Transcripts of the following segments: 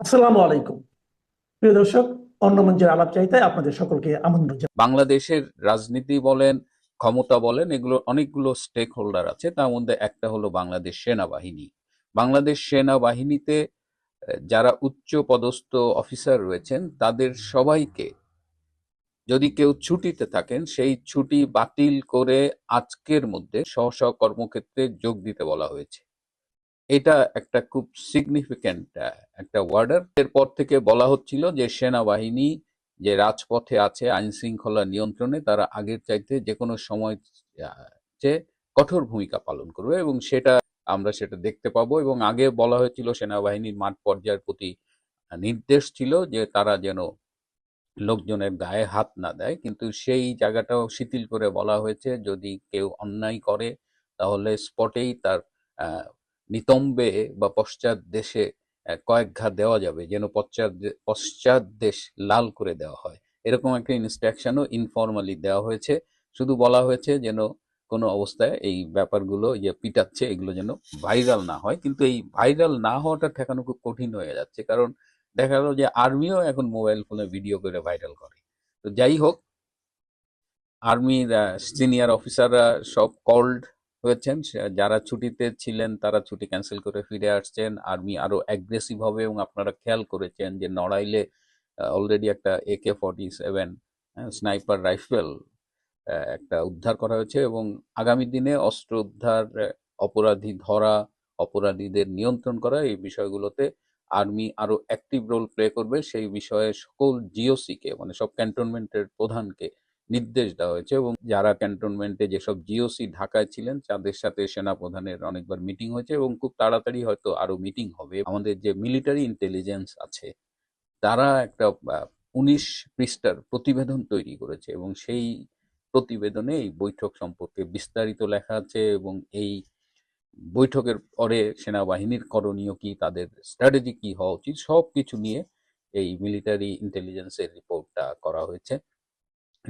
আসসালামু আলাইকুম। প্রিয় দর্শক, অন্য মঞ্চের আলাপ চাইতে আপনাদের সকলকে আমন্ত্রণ বাংলাদেশের রাজনীতি বলেন, ক্ষমতা বলেন, এগুলো অনেকগুলো স্টেক হোল্ডার আছে। তার মধ্যে একটা হলো বাংলাদেশ সেনাবাহিনী। বাংলাদেশ সেনাবাহিনীতে যারা উচ্চ পদস্থ অফিসার রয়েছেন, তাদের সবাইকে যদি কেউ ছুটিতে থাকেন, সেই ছুটি বাতিল করে আজকের মধ্যে স্ব স্ব কর্মক্ষেত্রে যোগ দিতে বলা হয়েছে। এটা একটা খুব সিগনিফিক্যান্ট একটা ওয়ার্ডার এরপর থেকে বলা হচ্ছিল যে সেনাবাহিনী যে রাজপথে আছে, আইন শৃঙ্খলা নিয়ন্ত্রণে, তারা আগের চাইতে যে কোনো সময় চেয়ে কঠোর ভূমিকা পালন করবে এবং সেটা আমরা সেটা দেখতে পাবো এবং আগে বলা হয়েছিল সেনাবাহিনীর মাঠ পর্যায়ের প্রতি নির্দেশ ছিল যে তারা যেন লোকজনের গায়ে হাত না দেয়। কিন্তু সেই জায়গাটাও শিথিল করে বলা হয়েছে, যদি কেউ অন্যায় করে, তাহলে স্পটেই তার নিতম্বে বা পশ্চাৎ দেশে কয়েক ঘা দেওয়া যাবে যেন পশ্চাৎ পশ্চাৎ দেশ লাল করে দেওয়া হয়। এরকম একটা ইনস্ট্রাকশনও ইনফর্মালি দেওয়া হয়েছে। শুধু বলা হয়েছে যেন কোনো অবস্থায় এই ব্যাপারগুলো যে পিটাচ্ছে, এগুলো যেন ভাইরাল না হয়। কিন্তু এই ভাইরাল না হওয়াটা ঠেকানো খুব কঠিন হয়ে যাচ্ছে। কারণ দেখা গেল যে আর্মিও এখন মোবাইল ফোনে ভিডিও করে ভাইরাল করে। তো যাই হোক, আর্মির সিনিয়র অফিসাররা সব কল্ড হয়েছেন যারা ছুটিতে ছিলেন তারা ছুটি ক্যান্সেল করে ফিরে আসছেন। আর্মি আরও অ্যাগ্রেসিভ হবে এবং আপনারা খেয়াল করেছেন যে নড়াইলে অলরেডি একটা AK forty seven sniper rifle একটা উদ্ধার করা হয়েছে এবং আগামী দিনে অস্ত্র উদ্ধার অপরাধী ধরা, অপরাধীদের নিয়ন্ত্রণ করা এই বিষয়গুলোতে আর্মি আরও অ্যাক্টিভ রোল প্লে করবে। সেই বিষয়ে সকল জিওসি কে মানে সব ক্যান্টনমেন্টের প্রধানকে নির্দেশ দেওয়া হয়েছে এবং যারা ক্যান্টনমেন্টে যেসব জিওসি ঢাকায় ছিলেন, তাদের সাথে সেনা প্রধানের অনেকবার মিটিং হয়েছে এবং খুব তাড়াতাড়ি হয়তো আরও মিটিং হবে। আমাদের যে মিলিটারি ইন্টেলিজেন্স আছে, তারা একটা উনিশ পৃষ্ঠার প্রতিবেদন তৈরি করেছে এবং সেই প্রতিবেদনে এই বৈঠক সম্পর্কে বিস্তারিত লেখা আছে এবং এই বৈঠকের পরে সেনাবাহিনীর করণীয় কি, তাদের স্ট্র্যাটেজি কি হওয়া উচিত সব কিছু নিয়ে এই মিলিটারি ইন্টেলিজেন্সের রিপোর্টটা করা হয়েছে।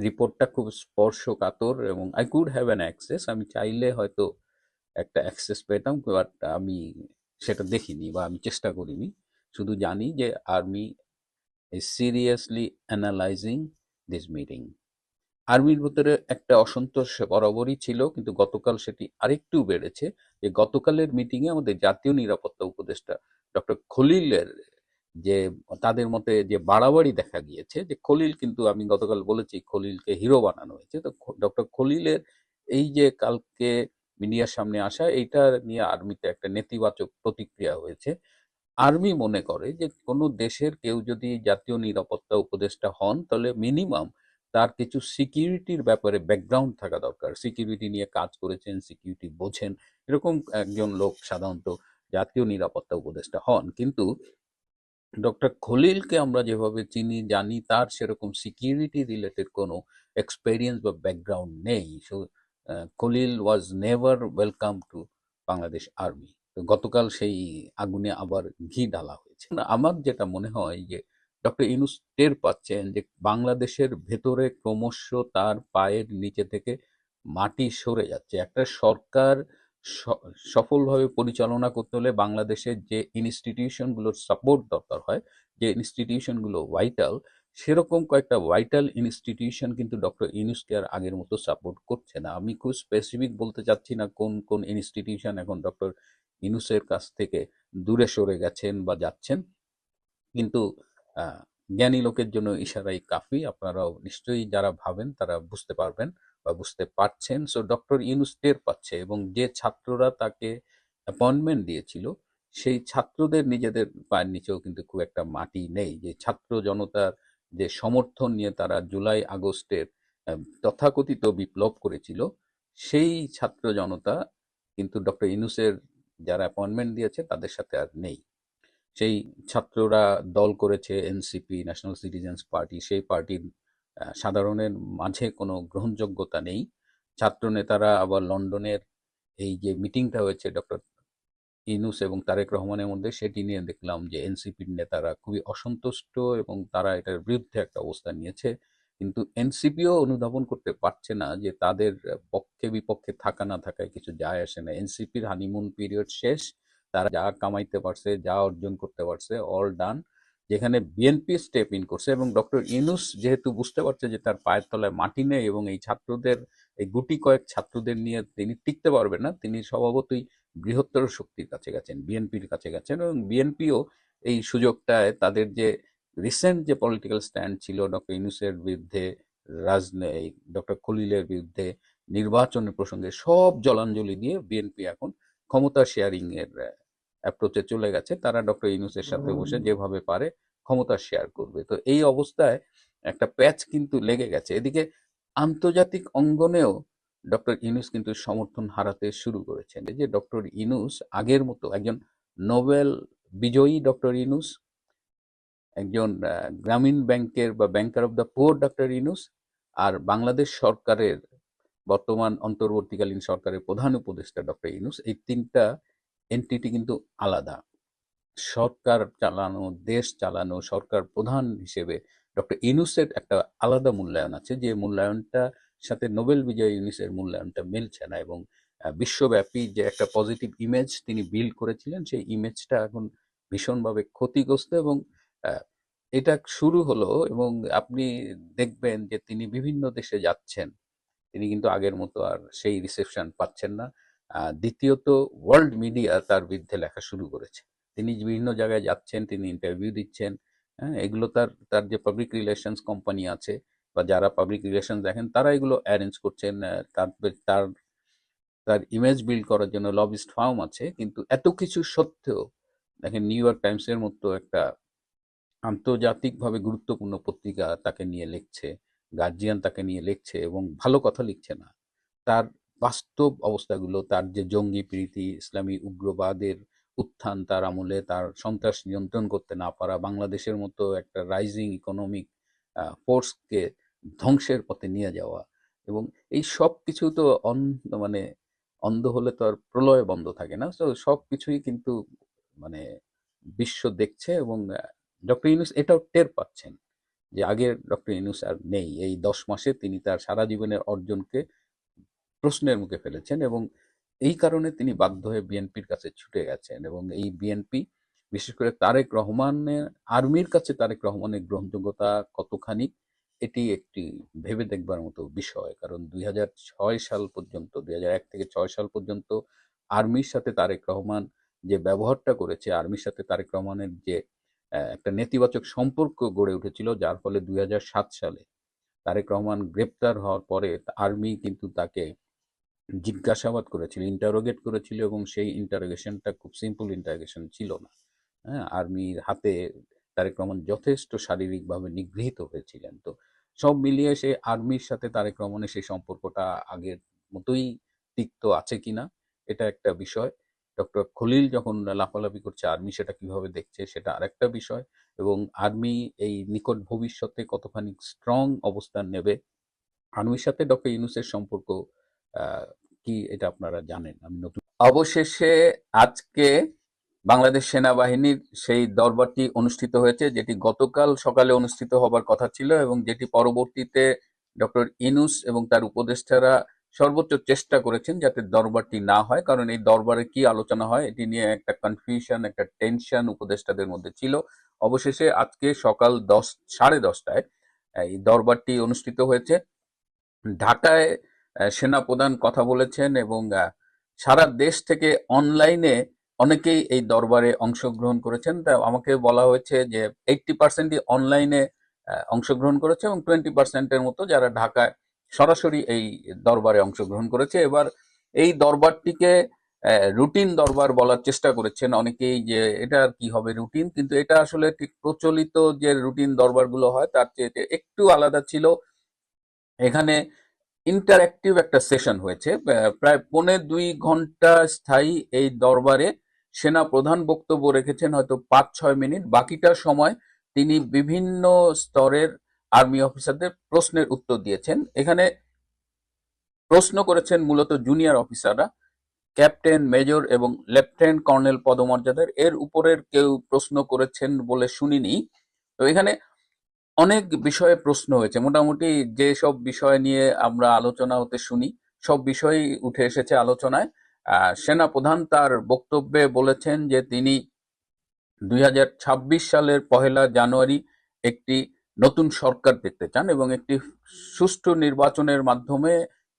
রিপোর্টটা খুব স্পর্শকাতর এবং I could have an access আমি চাইলে হয়তো একটা অ্যাক্সেস পেতাম বাট আমি সেটা দেখিনি বা আমি চেষ্টা করিনি শুধু জানি যে army is seriously analyzing this meeting. আর্মির ভিতরে একটা অসন্তোষ বরাবরই ছিল, কিন্তু গতকাল সেটি আরেকটু বেড়েছে যে গতকালের মিটিংয়ে আমাদের জাতীয় নিরাপত্তা উপদেষ্টা ডক্টর খলিলের যে তাদের মতে যে বাড়াবাড়ি দেখা গিয়েছে যে খলিল কিন্তু আমি গতকাল বলেছি খলিলকে হিরো বানানো হয়েছে। তো ডক্টর খলিলের এই যে কালকে মিডিয়ার সামনে আসা এইটা নিয়ে আর্মিতে একটা নেতিবাচক প্রতিক্রিয়া হয়েছে। আর্মি মনে করে যে কোনো দেশের কেউ যদি জাতীয় নিরাপত্তা উপদেষ্টা হন তাহলে মিনিমাম তার কিছু সিকিউরিটির ব্যাপারে ব্যাকগ্রাউন্ড থাকা দরকার। সিকিউরিটি নিয়ে কাজ করেছেন সিকিউরিটি বোঝেন, এরকম একজন লোক সাধারণত জাতীয় নিরাপত্তা উপদেষ্টা হন। কিন্তু ডক্টর খলিলকে আমরা যেভাবে চিনি, জানি, তার সেরকম সিকিউরিটি রিলেটেড কোনো এক্সপেরিয়েন্স বা ব্যাকগ্রাউন্ড নেই। So Khalil was never welcome to Bangladesh army তো গতকাল সেই আগুনে আবার ঘি ঢালা হয়েছে। আমার যেটা মনে হয় যে, ডক্টর ইনুস টের পাচ্ছেন যে, বাংলাদেশের ভেতরে ক্রমশ তার পায়ের নিচে থেকে মাটি সরে যাচ্ছে। একটা সরকার সফলভাবে পরিচালনা করতে হলে বাংলাদেশের যে ইনস্টিটিউশনগুলোর সাপোর্ট দরকার হয়, যে ইনস্টিটিউশনগুলো ভাইটাল, সেরকম কয়েকটা ভাইটাল ইনস্টিটিউশন কিন্তু ডক্টর ইউনুসকে আর আগের মতো সাপোর্ট করছে না। আমি খুব স্পেসিফিক বলতে চাচ্ছি না কোন কোন ইনস্টিটিউশন এখন ডক্টর ইউনুসের কাছ থেকে দূরে সরে গেছেন বা যাচ্ছেন। কিন্তু জ্ঞানী লোকের জন্য ইশারাই কাফি, আপনারাও নিশ্চয়ই যারা ভাবেন তারা বুঝতে পারবেন। বা বুঝতে পারছেন। সো ডক্টর ইউনুস টের পাচ্ছে এবং যে ছাত্ররা তাকে অ্যাপয়েন্টমেন্ট দিয়েছিল, সেই ছাত্রদের নিজেদের পায়ের নিচেও কিন্তু খুব একটা মাটি নেই। যে ছাত্র জনতার যে সমর্থন নিয়ে তারা জুলাই আগস্টের তথাকথিত বিপ্লব করেছিল, সেই ছাত্র জনতা কিন্তু ডক্টর ইনুসের যারা অ্যাপয়েন্টমেন্ট দিয়েছে, তাদের সাথে আর নেই। সেই ছাত্ররা দল করেছে এনসিপি ন্যাশনাল সিটিজেন্স পার্টি সেই পার্টির সাধারণের মাঝে কোনো গ্রহণযোগ্যতা নেই। ছাত্র নেতারা আবার লন্ডনের এই যে মিটিংটা হয়েছে ডক্টর ইনুস এবং তারেক রহমানের মধ্যে, সেটি নিয়ে দেখলাম যে এনসিপির নেতারা খুবই অসন্তুষ্ট এবং তারা এটার বিরুদ্ধে একটা অবস্থান নিয়েছে। কিন্তু এনসিপিও অনুধাবন করতে পারছে না যে তাদের পক্ষে বিপক্ষে থাকা না থাকায় কিছু যায় আসে না। এনসিপির হানিমুন পিরিয়ড শেষ, তারা যা কামাইতে পারছে, যা অর্জন করতে পারছে অল ডান যেখানে বিএনপি স্টেপ ইন করছে এবং ডক্টর ইউনুস যেহেতু বুঝতে পারছে যে তার পায়ের তলায় মাটি নেই এবং এই ছাত্রদের, এই গুটি কয়েক ছাত্রদের নিয়ে তিনি টিকতে পারবেন না, তিনি স্বভাবতই বৃহত্তর শক্তির কাছে গেছেন বিএনপির কাছে গেছেন এবং বিএনপিও এই সুযোগটায় তাদের যে রিসেন্ট যে পলিটিক্যাল স্ট্যান্ড ছিল ডক্টর ইউনুসের বিরুদ্ধে রাজনৈতিক ডক্টর খলিলের বিরুদ্ধে নির্বাচনের প্রসঙ্গে সব জলাঞ্জলি দিয়ে বিএনপি এখন ক্ষমতা শেয়ারিং এর অ্যাপ্রোচে চলে গেছে তারা ডক্টর ইউনুসের সাথে বসে যেভাবে পারে ক্ষমতা শেয়ার করবে। তো এই অবস্থায় একটা প্যাচ কিন্তু লেগে গেছে। এদিকে আন্তর্জাতিক অঙ্গনেও ডক্টর ইনুস কিন্তু সমর্থন হারাতে শুরু করেছেন। এই যে ডক্টর ইউনুস আগের মতো একজন নোবেল বিজয়ী ডক্টর ইনুস একজন গ্রামীণ ব্যাংকের বা banker of the poor doctor Yunus আর বাংলাদেশ সরকারের বর্তমান অন্তর্বর্তীকালীন সরকারের প্রধান উপদেষ্টা ডক্টর ইনুস এই তিনটা এন্টিটি কিন্তু আলাদা। সরকার চালানো, দেশ চালানো, সরকার প্রধান হিসেবে ডক্টর ইউনুসের একটা আলাদা মূল্যায়ন আছে, যে মূল্যায়নটা সাথে নোবেল বিজয় ইউনুসের মূল্যায়নটা মিলছে না এবং বিশ্বব্যাপী যে একটা পজিটিভ ইমেজ তিনি বিল্ড করেছিলেন, সেই ইমেজটা এখন ভীষণভাবে ক্ষতিগ্রস্ত এবং এটা শুরু হলো এবং আপনি দেখবেন যে তিনি বিভিন্ন দেশে যাচ্ছেন। তিনি কিন্তু আগের মতো আর সেই রিসেপশন পাচ্ছেন না। দ্বিতীয়ত ওয়ার্ল্ড মিডিয়া তার বিরুদ্ধে লেখা শুরু করেছে। তিনি বিভিন্ন জায়গায় যাচ্ছেন, তিনি ইন্টারভিউ দিচ্ছেন হ্যাঁ এগুলো তার তার যে পাবলিক রিলেশনস কোম্পানি আছে বা যারা পাবলিক রিলেশন দেখেন, তারা এগুলো অ্যারেঞ্জ করছেন তার তার তার ইমেজ বিল্ড করার জন্য লবিস্ট ফার্ম আছে, কিন্তু এত কিছু সত্ত্বেও, দেখেন নিউ ইয়র্ক টাইমসের মতো একটা আন্তর্জাতিকভাবে গুরুত্বপূর্ণ পত্রিকা তাকে নিয়ে লিখছে গার্জিয়ান তাকে নিয়ে লিখছে এবং ভালো কথা লিখছে না। তার বাস্তব অবস্থাগুলো, তার যে জঙ্গি প্রীতি, ইসলামী উগ্রবাদের উত্থান, তার আমলে তার সন্ত্রাস নিয়ন্ত্রণ করতে না পারা, বাংলাদেশের মতো একটা রাইজিং ইকোনমিক ফোর্সকে ধ্বংসের পথে নিয়ে যাওয়া এবং এই সব কিছু তো অন- মানে অন্ধ হলে তো আর প্রলয় বন্ধ থাকে না। তো সব কিছুই কিন্তু মানে বিশ্ব দেখছে এবং ডক্টর ইউনুস এটাও টের পাচ্ছেন যে আগের ডক্টর ইউনুস আর নেই। এই দশ মাসে তিনি তার সারা জীবনের অর্জনকে প্রশ্নের মুখে ফেলেছেন এবং এই কারণে তিনি বাধ্য হয়ে বিএনপির কাছে ছুটে গেছেন এবং এই বিএনপি, বিশেষ করে তারেক রহমানের আর্মির কাছে তারেক রহমানের গ্রহণযোগ্যতা কতখানি, এটি একটি ভেবে দেখবার মতো বিষয়। কারণ দুই হাজার ছয় সাল পর্যন্ত, দুই হাজার এক থেকে ছয় সাল পর্যন্ত আর্মির সাথে তারেক রহমান যে ব্যবহারটা করেছে, আর্মির সাথে তারেক রহমানের যে একটা নেতিবাচক সম্পর্ক গড়ে উঠেছিল, যার ফলে দুই হাজার সাত সালে তারেক রহমান গ্রেপ্তার হওয়ার পরে আর্মি কিন্তু তাকে জিজ্ঞাসাবাদ করেছিল ইন্টারোগেট করেছিল এবং সেই ইন্টারোগেশনটা খুব সিম্পল ইন্টারোগেশন ছিল না। হ্যাঁ আর্মির হাতে তারেক রহমান যথেষ্ট শারীরিকভাবে নিগৃহীত হয়েছিলেন। তো সব মিলিয়ে সে আর্মির সাথে তারেক রহমানের সেই সম্পর্কটা আগের মতোই তিক্ত আছে কিনা, এটা একটা বিষয়। ডক্টর খলিল যখন লাফালাফি করছে, আর্মি সেটা কীভাবে দেখছে সেটা আরেকটা বিষয় এবং আর্মি এই নিকট ভবিষ্যতে কতখানি স্ট্রং অবস্থান নেবে, আর্মির সাথে ডক্টর ইউনুসের সম্পর্ক কি এটা আপনারা জানেন? আমি নতুন অবশেষে আজকে বাংলাদেশ সেনাবাহিনীর সেই দরবারটি অনুষ্ঠিত হয়েছে, যেটি গতকাল সকালে অনুষ্ঠিত হবার কথা ছিল এবং যেটি পরবর্তীতে ডক্টর ইনুস এবং তার উপদেষ্টারা সর্বোচ্চ চেষ্টা করেছেন যাতে দরবারটি না হয়, কারণ এই দরবারে কি আলোচনা হয় এটি নিয়ে একটা কনফিউশন একটা টেনশন উপদেষ্টাদের মধ্যে ছিল। অবশেষে আজকে সকাল দশ সাড়ে দশটায় এই দরবারটি অনুষ্ঠিত হয়েছে। ঢাকায় সেনাপ্রধান কথা বলেছেন এবং সারা দেশ থেকে অনলাইনে অনেকেই এই দরবারে অংশগ্রহণ করেছেন। তা আমাকে বলা হয়েছে যে এইটটি পার্সেন্টই অনলাইনে অংশগ্রহণ করেছে এবং টোয়েন্টি পার্সেন্টের মতো যারা ঢাকায় সরাসরি এই দরবারে অংশগ্রহণ করেছে। এবার এই দরবারটিকে রুটিন দরবার বলার চেষ্টা করেছেন। অনেকেই যে এটা আর কি হবে রুটিন, কিন্তু এটা আসলে ঠিক প্রচলিত যে রুটিন দরবারগুলো হয়, তার চেয়ে একটু আলাদা ছিল। এখানে ইন্টারঅ্যাক্টিভ একটা সেশন হয়েছে। প্রায় পৌনে দুই ঘণ্টা স্থায়ী এই দরবারে সেনা প্রধান বক্তব্য রেখেছেন হয়তো পাঁচ ছয় মিনিট। বাকিটা সময় তিনি বিভিন্ন স্তরের আর্মি অফিসারদের প্রশ্নের উত্তর দিয়েছেন। এখানে প্রশ্ন করেছেন মূলত জুনিয়র অফিসাররা ক্যাপ্টেন মেজর এবং লেফটেন্যান্ট কর্নেল পদমর্যাদার। এর উপরের কেউ প্রশ্ন করেছেন বলে শুনিনি। তো এখানে অনেক বিষয়ে প্রশ্ন হয়েছে। মোটামুটি যে সব বিষয় নিয়ে আমরা আলোচনা হতে শুনি, সব বিষয়ই উঠে এসেছে আলোচনায়। সেনা প্রধান তার বক্তব্যে বলেছেন যে তিনি দুই হাজার ছাব্বিশ সালের পহেলা জানুয়ারি একটি নতুন সরকার দেখতে চান এবং একটি সুষ্ঠু নির্বাচনের মাধ্যমে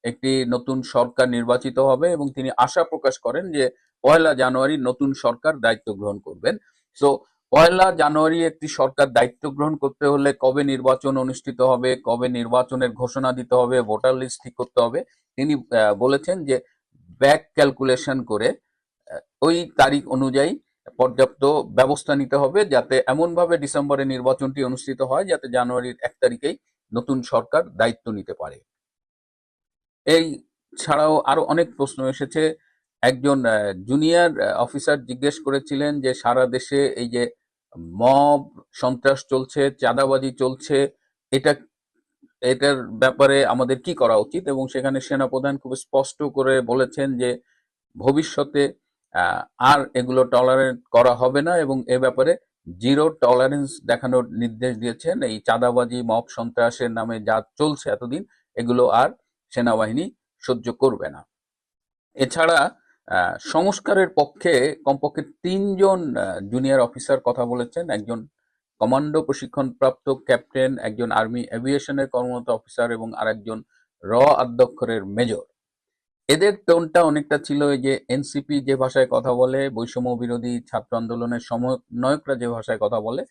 একটি নতুন সরকার নির্বাচিত হবে এবং তিনি আশা প্রকাশ করেন যে পয়লা জানুয়ারি নতুন সরকার দায়িত্ব গ্রহণ করবেন। সো পয়লা জানুয়ারি একটি সরকার দায়িত্ব গ্রহণ করতে হলে কবে নির্বাচন অনুষ্ঠিত হবে, কবে নির্বাচনের ঘোষণা দিতে হবে, ভোটার লিস্ট ঠিক করতে হবে, তিনি বলেছেন যে ব্যাক ক্যালকুলেশন করে ওই তারিখ অনুযায়ী পর্যাপ্ত ব্যবস্থা নিতে হবে যাতে এমনভাবে ডিসেম্বরে নির্বাচনটি অনুষ্ঠিত হয় যাতে জানুয়ারির এক তারিখেই নতুন সরকার দায়িত্ব নিতে পারে। এই ছাড়াও আরও অনেক প্রশ্ন এসেছে। একজন জুনিয়র অফিসার জিজ্ঞেস করেছিলেন যে সারা দেশে এই যে মব সন্ত্রাস চলছে, চাঁদাবাজি চলছে, এটা, এটার ব্যাপারে আমাদের কি করা উচিত? এবং সেখানে সেনাপ্রধান খুব স্পষ্ট করে বলেছেন যে ভবিষ্যতে আর এগুলো টলারেট করা হবে না এবং এ ব্যাপারে জিরো টলারেন্স দেখানোর নির্দেশ দিয়েছেন। এই চাঁদাবাজি মব সন্ত্রাসের নামে যা চলছে এতদিন, এগুলো আর সেনাবাহিনী সহ্য করবে না। এছাড়া সংস্কারের পক্ষে কমপক্ষে তিনজন জুনিয়র অফিসার কথা বলেছেন। একজন কমান্ডো প্রশিক্ষণপ্রাপ্ত ক্যাপ্টেন একজন আর্মি এভিয়েশনের কর্মরত অফিসার এবং আরেকজন র আধ্যক্ষরের মেজর এদের টোনটা অনেকটা ছিল যে এনসিপি যে ভাষায় কথা বলে, বৈষম্য বিরোধী ছাত্র আন্দোলনের সমন্বয়করা যে ভাষায় কথা বলে,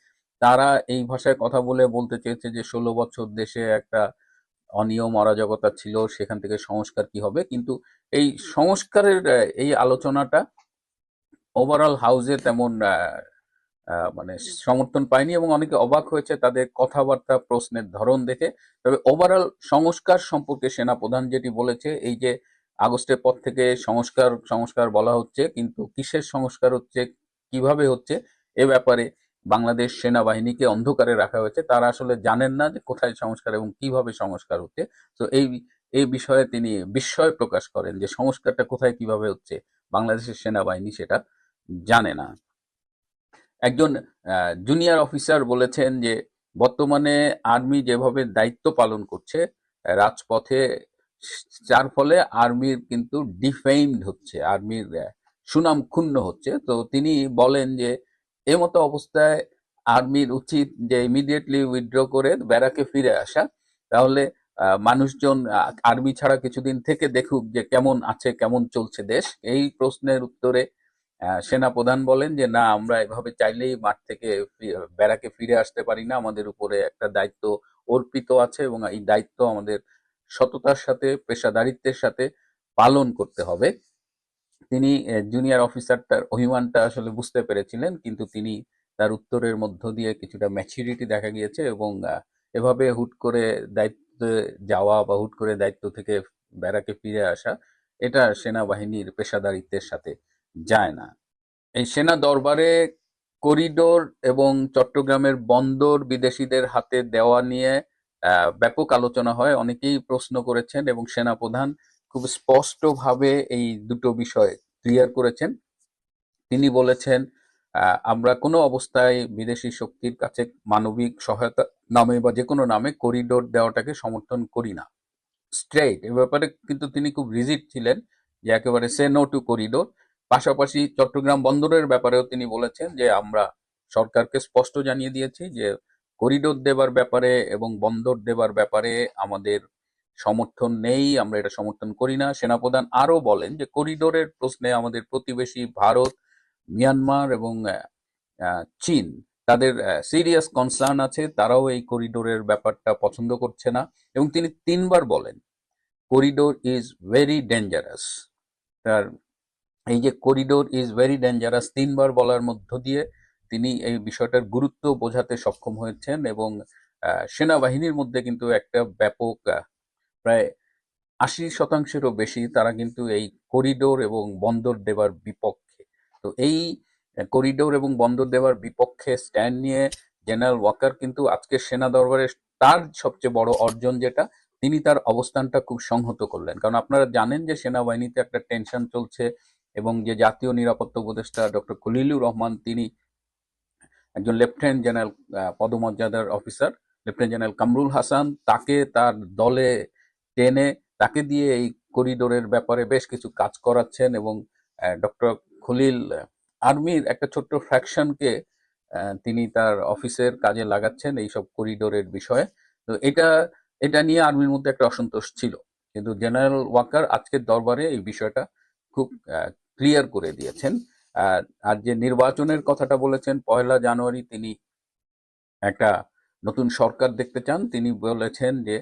তারা এই ভাষায় কথা বলে বলতে চেয়েছে যে ষোলো বছর দেশে একটা অনিয়ম, অরাজকতা ছিল, সেখান থেকে সংস্কার কি হবে? কিন্তু এই সংস্কারের এই আলোচনাটা ওভারঅল হাউসে তেমন মানে সমর্থন পায়নি এবং অনেকে অবাক হয়েছে তাদের কথাবার্তা, প্রশ্নের ধরন দেখে। তবে ওভারঅল সংস্কার সম্পর্কে সেনাপ্রধান যেটি বলেছে, এই যে আগস্টের পর থেকে সংস্কার সংস্কার বলা হচ্ছে, কিন্তু কিসের সংস্কার হচ্ছে, কীভাবে হচ্ছে, এ ব্যাপারে বাংলাদেশ সেনাবাহিনীকে অন্ধকারে রাখা হয়েছে। তারা আসলে জানেন না যে কোথায় সংস্কার এবং কীভাবে সংস্কার হচ্ছে। তো এই এই বিষয়ে তিনি বিস্ময় প্রকাশ করেন যে সংস্কারটা কোথায় কীভাবে হচ্ছে। বাংলাদেশের সেনাবাহিনী সেটা জানে না। একজন জুনিয়র অফিসার বলেছেন যে বর্তমানে আর্মি যেভাবে দায়িত্ব পালন করছে, রাজপথে যার ফলে আর্মির কিন্তু ডিফেইমড হচ্ছে আর্মির সুনাম ক্ষুণ্ণ হচ্ছে। তো তিনি বলেন যে এ মতো অবস্থায় আর্মির উচিত যে ইমিডিয়েটলি উইথড্র করে ব্যারাকে ফিরে আসা। তাহলে মানুষজন আর্মি ছাড়া কিছুদিন থেকে দেখুক যে কেমন আছে কেমন চলছে দেশ। এই প্রশ্নের উত্তরে আহ, সেনাপ্রধান বলেন যে না আমরা এভাবে চাইলেই মাঠ থেকে ব্যারাকে ফিরে আসতে পারি না। আমাদের উপরে একটা দায়িত্ব অর্পিত আছে এবং এই দায়িত্ব আমাদের সততার সাথে পেশাদারিত্বের সাথে পালন করতে হবে। তিনি জুনিয়র অফিসারটার অভিমানটা আসলে বুঝতে পেরেছিলেন, কিন্তু তিনি তার উত্তরের মধ্য দিয়ে কিছুটা ম্যাচুরিটি দেখা গিয়েছে এবং এভাবে হুট করে দায়িত্বে যাওয়া বা হুট করে দায়িত্ব থেকে ব্যারাকে ফিরে আসা, এটা সেনাবাহিনীর পেশাদারিত্বের সাথে যায় না। এই সেনা দরবারে করিডোর এবং চট্টগ্রামের বন্দর বিদেশিদের হাতে দেওয়া নিয়ে ব্যাপক আলোচনা হয়। অনেকেই প্রশ্ন করেছেন এবং সেনাপ্রধান খুব স্পষ্টভাবে এই দুটো বিষয় ক্লিয়ার করেছেন। তিনি বলেছেন আমরা কোনো অবস্থায় বিদেশি শক্তির কাছে মানবিক সহায়তা নামে বা যে কোনো নামে করিডোর দেওয়াটাকে সমর্থন করি না। স্ট্রেট এ ব্যাপারে কিন্তু তিনি খুব রিজিট ছিলেন যে একেবারে সে নো টু করিডোর পাশাপাশি চট্টগ্রাম বন্দরের ব্যাপারেও তিনি বলেছেন যে আমরা সরকারকে স্পষ্ট জানিয়ে দিয়েছি যে করিডোর দেবার ব্যাপারে এবং বন্দর দেবার ব্যাপারে আমাদের সমর্থন নেই, আমরা এটা সমর্থন করি না। সেনাপ্রধান আরও বলেন যে, করিডোরের প্রশ্নে আমাদের প্রতিবেশী ভারত, মিয়ানমার এবং চীন, তাদের সিরিয়াস কনসার্ন আছে। তারাও এই করিডোরের ব্যাপারটা পছন্দ করছে না। এবং তিনি তিনবার বলেন, করিডোর ইজ ভেরি ডেঞ্জারাস। তার, এই যে, করিডোর ইজ ভেরি ডেঞ্জারাস তিনবার বলার মধ্য দিয়ে তিনি এই বিষয়টার গুরুত্ব বোঝাতে সক্ষম হয়েছেন এবং সেনাবাহিনীর মধ্যে কিন্তু একটা ব্যাপক প্রায় আশি শতাংশেরও বেশি তারা কিন্তু এই করিডোর এবং বন্দর দেবার বিপক্ষে। তো এই করিডোর এবং বন্দর দেওয়ার বিপক্ষে স্ট্যান্ড নিয়ে জেনারেল ওয়াকার কিন্তু আজকে সেনা দরবারে তার সবচেয়ে বড় অর্জন যেটা, তিনি তার অবস্থানটা খুব সংহত করলেন। কারণ আপনারা জানেন যে সেনাবাহিনীতে একটা টেনশন চলছে এবং যে জাতীয় নিরাপত্তা উপদেষ্টা ডক্টর খলিলুর রহমান, তিনি একজন লেফটেন্যান্ট জেনারেল পদমর্যাদার officer, lieutenant general Kamrul Hasan, তাকে তার দলে টেনে তাকে দিয়ে এই করিডোরের ব্যাপারে বেশ কিছু কাজ করাচ্ছেন এবং ডক্টর খলিল আর্মির একটা ছোট্ট ফ্র্যাকশনকে তিনি তার অফিসের কাজে লাগাচ্ছেন এইসব করিডোরের বিষয়ে। তো এটা এটা নিয়ে আর্মির মধ্যে একটা অসন্তোষ ছিল। কিন্তু জেনারেল ওয়াকার আজকের দরবারে এই বিষয়টা খুব ক্লিয়ার করে দিয়েছেন। আর যে নির্বাচনের কথাটা বলেছেন, পয়লা জানুয়ারি তিনি একটা নতুন সরকার দেখতে চান। তিনি বলেছেন যে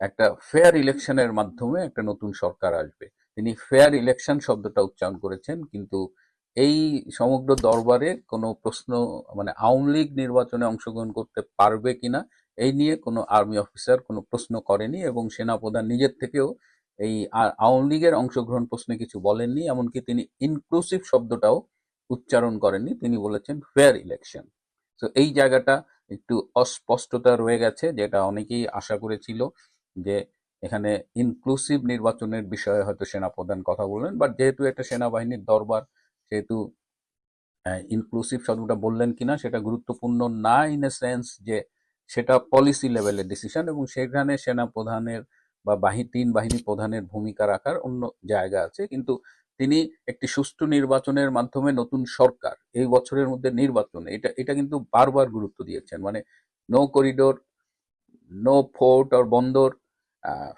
একটা ফেয়ার ইলেকশনের মাধ্যমে একটা নতুন সরকার আসবে। তিনি ফেয়ার ইলেকশন শব্দটা উচ্চারণ করেছেন, কিন্তু এই সমগ্র দরবারে কোনো প্রশ্ন মানে আওয়ামী লীগ নির্বাচনে অংশগ্রহণ করতে পারবে কিনা, এই নিয়ে কোনো আর্মি অফিসার কোনো প্রশ্ন করেনি এবং সেনাপ্রধান নিজের থেকেও এই আওয়ামী লীগের অংশগ্রহণ প্রশ্নে কিছু বলেননি, এমনকি তিনি ইনক্লুসিভ শব্দটাও উচ্চারণ করেননি। তিনি বলেছেন ফেয়ার ইলেকশন তো এই জায়গাটা একটু অস্পষ্টতা রয়ে গেছে, যেটা অনেকেই আশা করেছিল। যে এখানে ইনক্লুসিভ নির্বাচনের বিষয়ে হয়তো সেনাপ্রধান কথা বললেন বাট যেহেতু একটা সেনাবাহিনীর দরবার, সেহেতু ইনক্লুসিভ শব্দটা বললেন কিনা সেটা গুরুত্বপূর্ণ না ইন এ সেন্স যে সেটা পলিসি লেভেলের ডিসিশন এবং সেখানে সেনা প্রধানের বা বাহি, তিন বাহিনী প্রধানের ভূমিকা রাখার অন্য জায়গা আছে, কিন্তু তিনি একটি সুষ্ঠু নির্বাচনের মাধ্যমে নতুন সরকার, এই বছরের মধ্যে নির্বাচন, এটা এটা কিন্তু বারবার গুরুত্ব দিয়েছেন। মানে no corridor no fort or বন্দর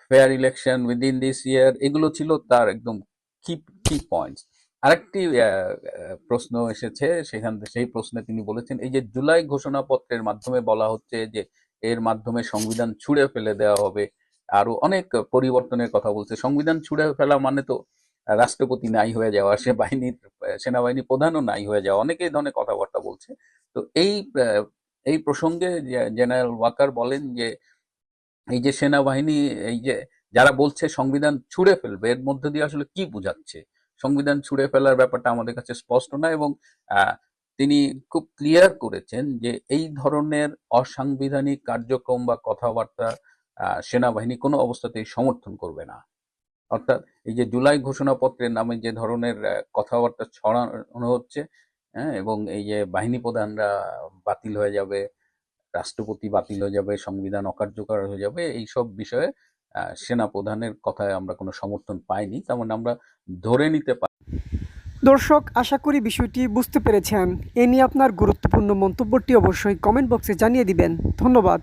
fair election within this year এগুলো ছিল তার একদম কি কি পয়েন্টস আরেকটি আহ, আহ, প্রশ্ন এসেছে সেখান সেই প্রশ্নে তিনি বলেছেন এই যে জুলাই ঘোষণাপত্রের মাধ্যমে বলা হচ্ছে যে এর মাধ্যমে সংবিধান ছুঁড়ে ফেলে দেওয়া হবে আরও অনেক পরিবর্তনের কথা বলছে। সংবিধান ছুঁড়ে ফেলা মানে তো রাষ্ট্রপতি নাই হয়ে যাওয়া সে বাহিনীর সেনাবাহিনী প্রধানও নাই হয়ে যাওয়া অনেকে ধরনের কথাবার্তা বলছে। তো এই এই প্রসঙ্গে জেনারেল ওয়াকার বলেন যে, এই যে সেনাবাহিনী, এই যে যারা বলছে সংবিধান ছুঁড়ে ফেলবে, এর মধ্যে দিয়ে আসলে কি বোঝাচ্ছে? সংবিধান ছুঁড়ে ফেলার ব্যাপারটা আমাদের কাছে স্পষ্ট না এবং তিনি খুব ক্লিয়ার করেছেন যে এই ধরনের অসাংবিধানিক কার্যক্রম বা কথাবার্তা সেনাবাহিনী কোনো অবস্থাতেই সমর্থন করবে না। অর্থাৎ এই যে জুলাই ঘোষণাপত্রের নামে যে ধরনের কথাবার্তা ছড়ানো হচ্ছে হ্যাঁ এবং এই যে বাহিনী প্রধানরা বাতিল হয়ে যাবে রাষ্ট্রপতি বাতিল হয়ে যাবে সংবিধান অকার্যকর হয়ে যাবে এইসব বিষয়ে আহ, সেনা প্রধানের কথায় আমরা কোনো সমর্থন পাইনি তেমন মানে আমরা ধরে নিতে পারি দর্শক আশা করি বিষয়টি বুঝতে পেরেছেন। এ নিয়ে আপনার গুরুত্বপূর্ণ মন্তব্যটি অবশ্যই কমেন্ট বক্সে জানিয়ে দিবেন। ধন্যবাদ।